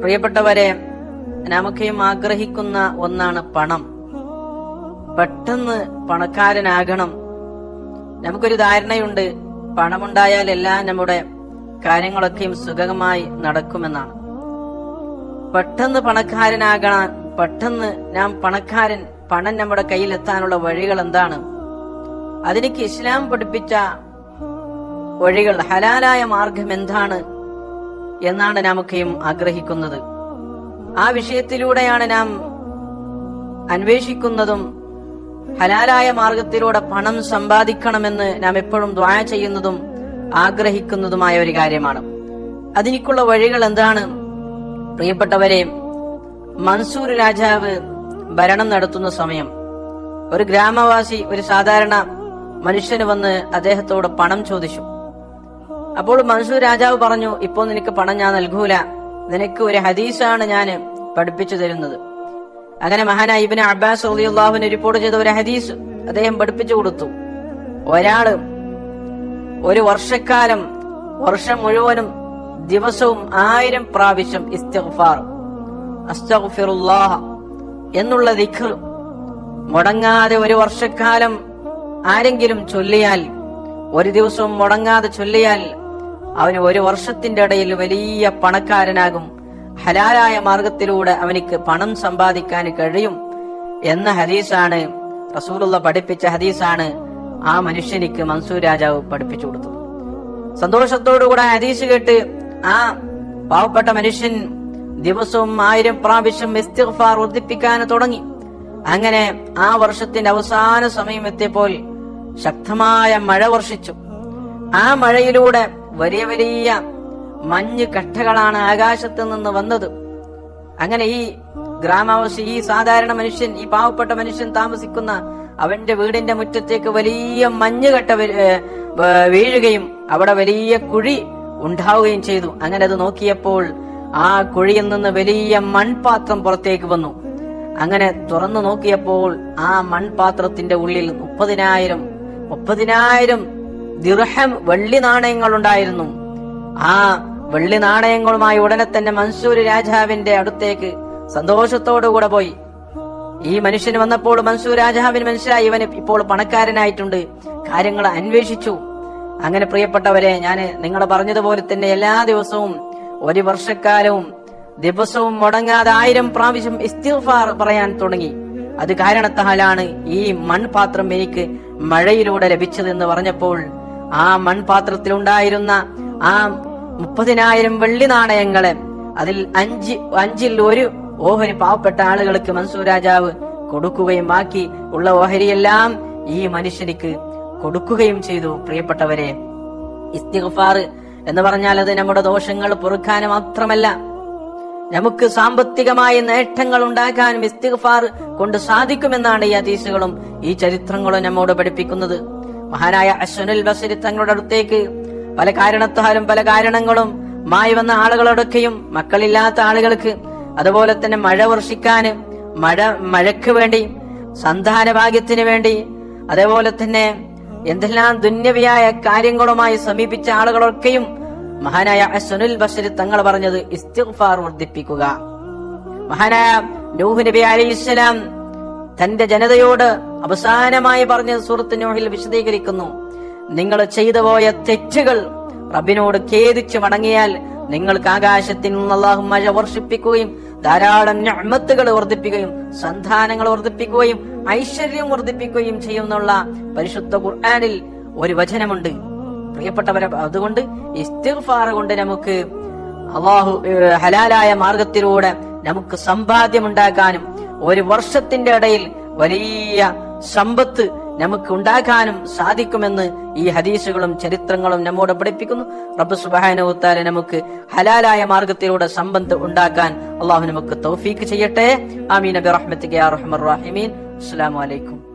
പ്രിയപ്പെട്ടവരെ നമുക്കെയും ആഗ്രഹിക്കുന്ന ഒന്നാണ് പണം. പെട്ടെന്ന് പണക്കാരനാകണം. നമുക്കൊരു ധാരണയുണ്ട് പണമുണ്ടായാൽ എല്ലാം നമ്മുടെ കാര്യങ്ങളൊക്കെയും സുഗമമായി നടക്കുമെന്നാണ്. പെട്ടെന്ന് പണക്കാരനാകണം പെട്ടെന്ന് നാം പണക്കാരൻ പണം നമ്മുടെ കയ്യിൽ എത്താനുള്ള വഴികൾ എന്താണ് അതിലേക്ക് ഇസ്ലാം പഠിപ്പിച്ച വഴികൾ ഹലാലായ മാർഗം എന്താണ്? എന്നാണ് നാമൊക്കെയും ആഗ്രഹിക്കുന്നത്. ആ വിഷയത്തിലൂടെയാണ് നാം അന്വേഷിക്കുന്നതും ഹലാലായ മാർഗത്തിലൂടെ പണം സമ്പാദിക്കണമെന്ന് നാം എപ്പോഴും ദ്വായ ചെയ്യുന്നതും ആഗ്രഹിക്കുന്നതുമായ ഒരു കാര്യമാണ്. അതിനിക്കുള്ള വഴികൾ എന്താണ്? പ്രിയപ്പെട്ടവരെ മൻസൂർ രാജാവ് ഭരണം നടത്തുന്ന സമയം. ഒരു ഗ്രാമവാസി ഒരു സാധാരണ മനുഷ്യന് വന്ന് അദ്ദേഹത്തോട് പണം ചോദിച്ചു. അപ്പോൾ മൻസൂർ രാജാവ് പറഞ്ഞു ഇപ്പോൾ നിനക്ക് പണം ഞാൻ നൽകൂല. നിനക്ക് ഒരു ഹദീസാണ് ഞാൻ പഠിപ്പിച്ചു തരുന്നത്. അങ്ങനെ മഹാനായ ഇബിന് അബ്ബാസ് അള്ളാഹുവിന് റിപ്പോർട്ട് ചെയ്ത ഒരു ഹദീസ് അദ്ദേഹം പഠിപ്പിച്ചു കൊടുത്തു. ഒരാൾ ഒരു വർഷക്കാലം വർഷം മുഴുവനും ദിവസവും ആയിരം പ്രാവശ്യം ഇസ്തഫാർ അസ്തഫിറുല്ലാഹ എന്നുള്ള ദിഖ് മുടങ്ങാതെ ഒരു വർഷക്കാലം ആരെങ്കിലും ചൊല്ലിയാൽ ഒരു ദിവസവും മുടങ്ങാതെ ചൊല്ലിയാൽ അവന് ഒരു വർഷത്തിന്റെ ഇടയിൽ വലിയ പണക്കാരനാകും. ഹലാലായ മാർഗത്തിലൂടെ അവനിക്ക് പണം സമ്പാദിക്കാൻ കഴിയും എന്ന ഹദീസാണ് റസൂലുള്ള പഠിപ്പിച്ച ഹദീസാണ് ആ മനുഷ്യനിക്ക് മൻസൂർ രാജാവ് പഠിപ്പിച്ചു കൊടുത്തത്. സന്തോഷത്തോടുകൂടെ ഹദീസ് കേട്ട് ആ പാവപ്പെട്ട മനുഷ്യൻ ദിവസവും ആയിരം പ്രാവശ്യം ഇസ്തിഗ്ഫാർ വർദ്ധിപ്പിക്കാൻ തുടങ്ങി. അങ്ങനെ ആ വർഷത്തിന്റെ അവസാന സമയം എത്തിയപ്പോൾ ശക്തമായ മഴ വർഷിച്ചു. ആ മഴയിലൂടെ വലിയ വലിയ മഞ്ഞ് കട്ടകളാണ് ആകാശത്ത് നിന്ന് വന്നത്. അങ്ങനെ ഈ ഗ്രാമവാസി ഈ സാധാരണ മനുഷ്യൻ ഈ പാവപ്പെട്ട മനുഷ്യൻ താമസിക്കുന്ന അവന്റെ വീടിന്റെ മുറ്റത്തേക്ക് വലിയ മഞ്ഞുകട്ട കട്ട വീഴുകയും അവിടെ വലിയ കുഴി ഉണ്ടാവുകയും ചെയ്തു. അങ്ങനെ അത് നോക്കിയപ്പോൾ ആ കുഴിയിൽ നിന്ന് വലിയ മൺപാത്രം പുറത്തേക്ക് വന്നു. അങ്ങനെ തുറന്നു നോക്കിയപ്പോൾ ആ മൺപാത്രത്തിന്റെ ഉള്ളിൽ മുപ്പതിനായിരം മുപ്പതിനായിരം ദിർഹം വെള്ളി നാണയങ്ങൾ ഉണ്ടായിരുന്നു ആ വെള്ളി നാണയങ്ങളുമായി ഉടനെ തന്നെ മൻസൂർ രാജാവിന്റെ അടുത്തേക്ക് സന്തോഷത്തോടുകൂടെ പോയി. ഈ മനുഷ്യന് വന്നപ്പോൾ മൻസൂർ രാജാവിന് മനസ്സിലായി. ഇവന് ഇപ്പോൾ പണക്കാരനായിട്ടുണ്ട്. കാര്യങ്ങൾ അന്വേഷിച്ചു. അങ്ങനെ പ്രിയപ്പെട്ടവരെ ഞാൻ നിങ്ങൾ പറഞ്ഞതുപോലെ തന്നെ എല്ലാ ദിവസവും ഒരു വർഷക്കാലവും ദിവസവും മുടങ്ങാതെ ആയിരം പ്രാവശ്യം ഇസ്തിഫാർ പറയാൻ തുടങ്ങി. അത് കാരണത്താലാണ് ഈ മൺപാത്രം എനിക്ക് മഴയിലൂടെ ലഭിച്ചതെന്ന് പറഞ്ഞപ്പോൾ ആ മൺപാത്രത്തിലുണ്ടായിരുന്ന ആ മുപ്പതിനായിരം വെള്ളി നാണയങ്ങളെ അതിൽ അഞ്ച് അഞ്ചിൽ ഒരു ഓഹരി പാവപ്പെട്ട ആളുകൾക്ക് മൻസൂർ രാജാവ് കൊടുക്കുകയും ബാക്കി ഉള്ള ഓഹരിയെല്ലാം ഈ മനുഷ്യനിക്ക് കൊടുക്കുകയും ചെയ്തു പ്രിയപ്പെട്ടവരെ. ഇസ്തിഗ്ഫാർ എന്ന് പറഞ്ഞാൽ അത് നമ്മുടെ ദോഷങ്ങൾ പൊറുക്കാൻ മാത്രമല്ല നമുക്ക് സാമ്പത്തികമായ നേട്ടങ്ങൾ ഉണ്ടാക്കാനും ഇസ്തിഗ്ഫാർ കൊണ്ട് സാധിക്കുമെന്നാണ് ഈ ഹദീസുകളും ഈ ചരിത്രങ്ങളും നമ്മോട് പഠിപ്പിക്കുന്നത്. മഹാനായ അശ്വനുൽ ബസരി തങ്ങളുടെ അടുത്തേക്ക് പല കാരണത്താലും പല കാരണങ്ങളും മായി വന്ന ആളുകളോടൊക്കെയും മക്കളില്ലാത്ത ആളുകൾക്ക് അതുപോലെ തന്നെ മഴ വർഷിക്കാന് മഴ മഴയ്ക്ക് വേണ്ടി സന്താന ഭാഗ്യത്തിന് വേണ്ടി അതേപോലെ തന്നെ എന്തെല്ലാം ദുന്യവിയായ കാര്യങ്ങളുമായി സമീപിച്ച ആളുകളൊക്കെയും മഹാനായ അശ്വനുൽ ബഷരി തങ്ങൾ പറഞ്ഞത് ഇസ്തിഫാർ വർദ്ധിപ്പിക്കുക. മഹാനായ നൂഹ് നബി അലൈഹി ഇസ്ലാം തന്റെ ജനതയോട് അവസാനമായി പറഞ്ഞ സുഹൃത്ത് നോഹിൽ വിശദീകരിക്കുന്നു. നിങ്ങൾ ചെയ്തു പോയ തെറ്റുകൾ റബ്ബിനോട് ഖേദിച്ചു മടങ്ങിയാൽ നിങ്ങൾക്ക് ആകാശത്തിൽ നിന്ന് അള്ളാഹു മഴ വർഷിപ്പിക്കുകയും ധാരാളം ഞമ്മത്തുകൾ വർദ്ധിപ്പിക്കുകയും സന്താനങ്ങൾ വർദ്ധിപ്പിക്കുകയും ഐശ്വര്യം വർദ്ധിപ്പിക്കുകയും ചെയ്യുന്നുള്ള പരിശുദ്ധ ഖുർആാനിൽ ഒരു വചനമുണ്ട്. പ്രിയപ്പെട്ടവരെ അതുകൊണ്ട് ഇസ്തിഗ്ഫാർ കൊണ്ട് നമുക്ക് അള്ളാഹു ഹലാലായ മാർഗത്തിലൂടെ നമുക്ക് സമ്പാദ്യമുണ്ടാക്കാനും ഒരു വർഷത്തിന്റെ ഇടയിൽ വലിയ സമ്പത്ത് നമുക്ക് ഉണ്ടാക്കാനും സാധിക്കുമെന്ന് ഈ ഹദീസുകളും ചരിത്രങ്ങളും നമ്മോട് പഠിപ്പിക്കുന്നു. റബ്ബ് സുബാനുത്താലെ നമുക്ക് ഹലാലായ മാർഗത്തിലൂടെ സമ്പത്ത് ഉണ്ടാക്കാൻ അള്ളാഹു നമുക്ക് തൗഫീക്ക് ചെയ്യട്ടെ. ആമീൻ. അബി റഹ്മത്ത് അസ്സലാമു അലൈക്കും.